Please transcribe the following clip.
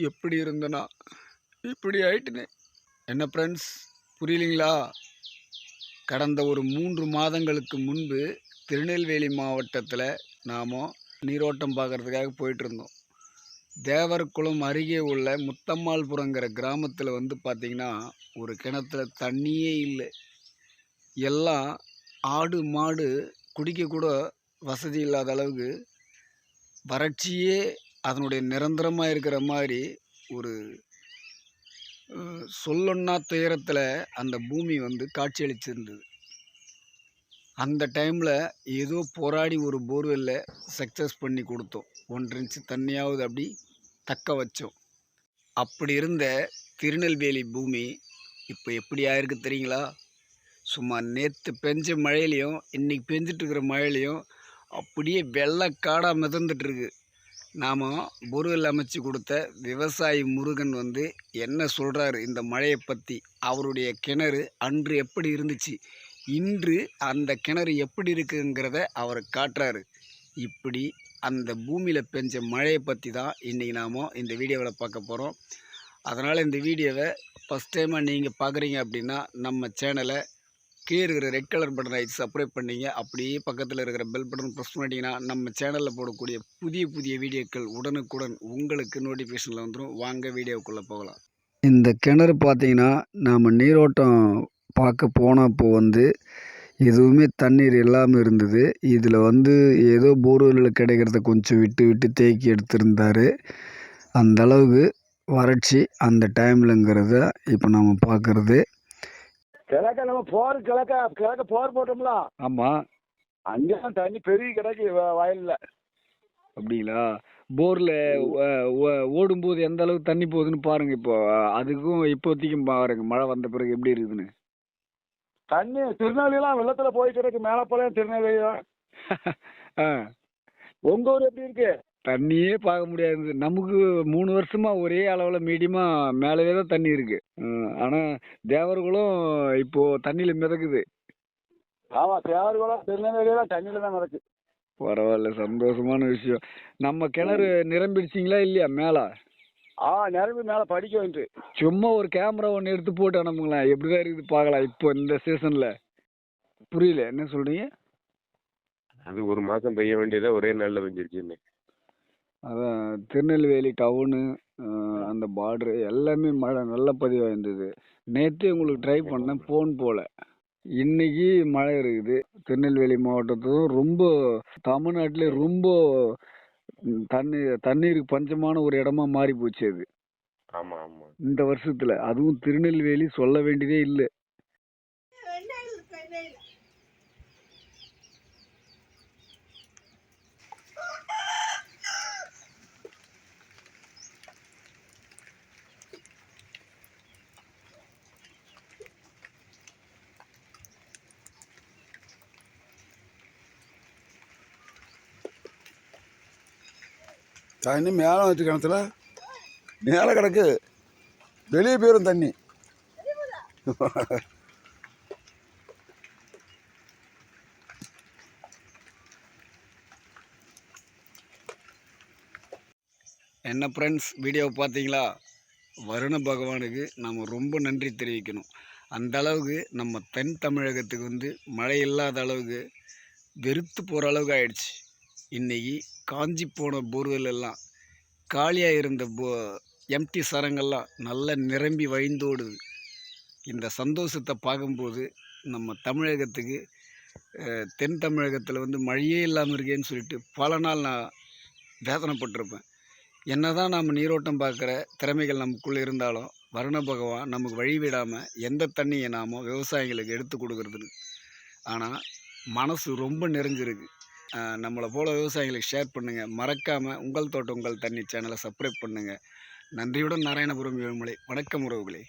எப்படி இருந்தனா? இப்படி ஆயிட்டுனே. என்ன ஃப்ரெண்ட்ஸ் புரியலிங்களா? கடந்த ஒரு மூன்று மாதங்களுக்கு முன்பு திருநெல்வேலி மாவட்டத்தில் நாம் நீரோட்டம் பார்க்குறதுக்காக போயிட்டு இருந்தோம் தேவர்குளம் அருகே உள்ள முத்தம்மாள்புரங்கிற கிராமத்தில் வந்து பார்த்திங்கன்னா ஒரு கிணத்துல தண்ணியே இல்லை. எல்லாம் ஆடு மாடு குடிக்க கூட வசதி இல்லாத அளவுக்கு வறட்சியே அதனுடைய நிரந்தரமாக இருக்கிற மாதிரி ஒரு சொல்லொன்னா துயரத்தில் அந்த பூமி வந்து காட்சியளிச்சிருந்தது. அந்த டைமில் ஏதோ போராடி ஒரு போர்வெல்ல சக்ஸஸ் பண்ணி கொடுத்தோம். ஒன்றரை இன்ச்சு தண்ணியாவது அப்படி தக்க வச்சோம். அப்படி இருந்த திருநெல்வேலி பூமி இப்போ எப்படி ஆயிருக்கு தெரியுங்களா? சும்மா நேற்று பெஞ்ச மழையிலையும் இன்றைக்கி பெஞ்சிட்ருக்கிற மழையிலையும் அப்படியே வெள்ளை காடாக மிதந்துட்டுருக்கு நாம் போர்வெல் அமைச்சு கொடுத்த விவசாயி முருகன் வந்து என்ன சொல்கிறாரு இந்த மழையை பற்றி அவருடைய கிணறு அன்று எப்படி இருந்துச்சு? இன்று அந்த கிணறு எப்படி இருக்குங்கிறத அவர் காட்டுறாரு. இப்படி அந்த பூமியில் பெஞ்ச மழையை பற்றி தான் இன்றைக்கி நாம் இந்த வீடியோவில் பார்க்க போகிறோம் அதனால் இந்த வீடியோவை ஃபஸ்ட் டைமாக நீங்கள் பார்க்குறீங்க அப்படின்னா நம்ம சேனலை கீழே இருக்கிற ரெட் கலர் பட்டனை அடித்து சப்ஸ்கிரைப் பண்ணிங்க. அப்படியே பக்கத்தில் இருக்கிற பெல் பட்டன் ப்ரெஸ் பண்ணிட்டீங்கன்னா நம்ம சேனலில் போடக்கூடிய புதிய புதிய வீடியோக்கள் உடனுக்குடன் உங்களுக்கு நோட்டிஃபிகேஷனில் வந்துடும் வாங்க வீடியோக்குள்ளே போகலாம். இந்த கிணறு பார்த்தீங்கன்னா நாம் நீரோட்டம் பார்க்க போனப்போ வந்து எதுவுமே தண்ணீர் இல்லாமல் இருந்தது. இதில் வந்து ஏதோ போர்வெல்லில் கிடைக்கிறத கொஞ்சம் விட்டு விட்டு தேக்கி எடுத்திருந்தார். அந்த அளவுக்கு வறட்சி அந்த டைம்லங்கிறத இப்போ நம்ம பார்க்குறது. கிழக்க நம்ம போர் கிழக்க கிழக்க போர் போட்டோம்ல. ஆமாம் அங்கேயும் தண்ணி பெரிய கிடக்கு வயல்ல. அப்படிங்களா? போரில் ஓடும்போது எந்த அளவுக்கு தண்ணி போகுதுன்னு பாருங்க இப்போ. அதுக்கும் இப்போதைக்கும் பாருங்க மழை வந்த பிறகு எப்படி இருக்குதுன்னு. தண்ணி திருநெல்வேலிலாம் வெள்ளத்துல போய் கிடக்கு மேலப்பாளையம் திருநெல்வேலி ஆ. உங்க ஊர் எப்படி இருக்கு? தண்ணியே பார்க்க முடியாது நமக்கு மூணு வருஷமா ஒரே அளவில் மீடியமாக மேலவே தான் தண்ணி இருக்கு. ம், ஆனா தேவர்களும் இப்போ தண்ணியில மிதக்குது. ஆமா தேவர்குளம் திருநெல்வேலியெல்லாம் தண்ணியில தான் நடக்கு பரவாயில்ல சந்தோஷமான விஷயம். நம்ம கிணறு நிரம்பிடுச்சிங்களா இல்லையா மேலே? ஆ நிரம்பி மேல படிக்க வந்து சும்மா ஒரு கேமரா ஒன்று எடுத்து போட்டு அனுப்புங்களேன். எப்படிதான் இருக்குது பார்க்கலாம். இப்போ இந்த சீசனில் புரியல என்ன சொல்றீங்க? அது ஒரு மாசம் பெய்ய வேண்டியதை ஒரே நாள்ல பெஞ்சிருச்சுன்னு. அதான் திருநெல்வேலி டவுனு அந்த பார்டரு எல்லாமே மழை நல்ல பதிவாக இருந்தது. நேற்று உங்களுக்கு ட்ரை பண்ணேன் ஃபோன் போல. இன்னைக்கு மழை இருக்குது. திருநெல்வேலி மாவட்டத்தும் ரொம்ப தமிழ்நாட்டிலே ரொம்ப தண்ணி தண்ணீருக்கு பஞ்சமான ஒரு இடமா மாறி போச்சு அது இந்த வருஷத்துல. அதுவும் திருநெல்வேலி சொல்ல வேண்டியதே இல்லை. தண்ணி மேலே வச்சு கிணத்துல. மேலே கிடக்கு. வெளியே போயிடும் தண்ணி. என்ன ஃப்ரெண்ட்ஸ் வீடியோ பார்த்தீங்களா? வருண பகவானுக்கு நம்ம ரொம்ப நன்றி தெரிவிக்கணும். அந்த அளவுக்கு நம்ம தென் தமிழகத்துக்கு வந்து மழை இல்லாத அளவுக்கு வெறுத்து போகிற அளவுக்கு ஆயிடுச்சு. இன்னைக்கு காஞ்சி போன போர்வெல் எல்லாம் காலியாக இருந்த போ எம்டி சரங்கள்லாம் நல்லா நிரம்பி வழிந்தோடுது. இந்த சந்தோஷத்தை பார்க்கும்போது நம்ம தமிழகத்துக்கு தென் தமிழகத்தில் வந்து மழையே இல்லாமல் இருக்கேன்னு சொல்லிட்டு பல நாள் நான் வேதனைப்பட்டிருப்பேன். என்னதான் நாம் நீரோட்டம் பார்க்குற திறமைகள் நமக்குள்ளே இருந்தாலும் வருண பகவான் நமக்கு வழி விடாமல் எந்த தண்ணியை நாமோ விவசாயிகளுக்கு எடுத்து கொடுக்குறதுன்னு. ஆனால் மனசு ரொம்ப நிறைஞ்சிருக்கு. நம்மளை போல விவசாயிகளுக்கு ஷேர் பண்ணுங்கள் மறக்காமல் உங்கள் தோட்டம் உங்கள் தண்ணி சேனலை சப்ஸ்கிரைப் பண்ணுங்கள் நன்றியுடன் நாராயணபுரம் ஏழுமலை. வணக்கம் உறவுகளே.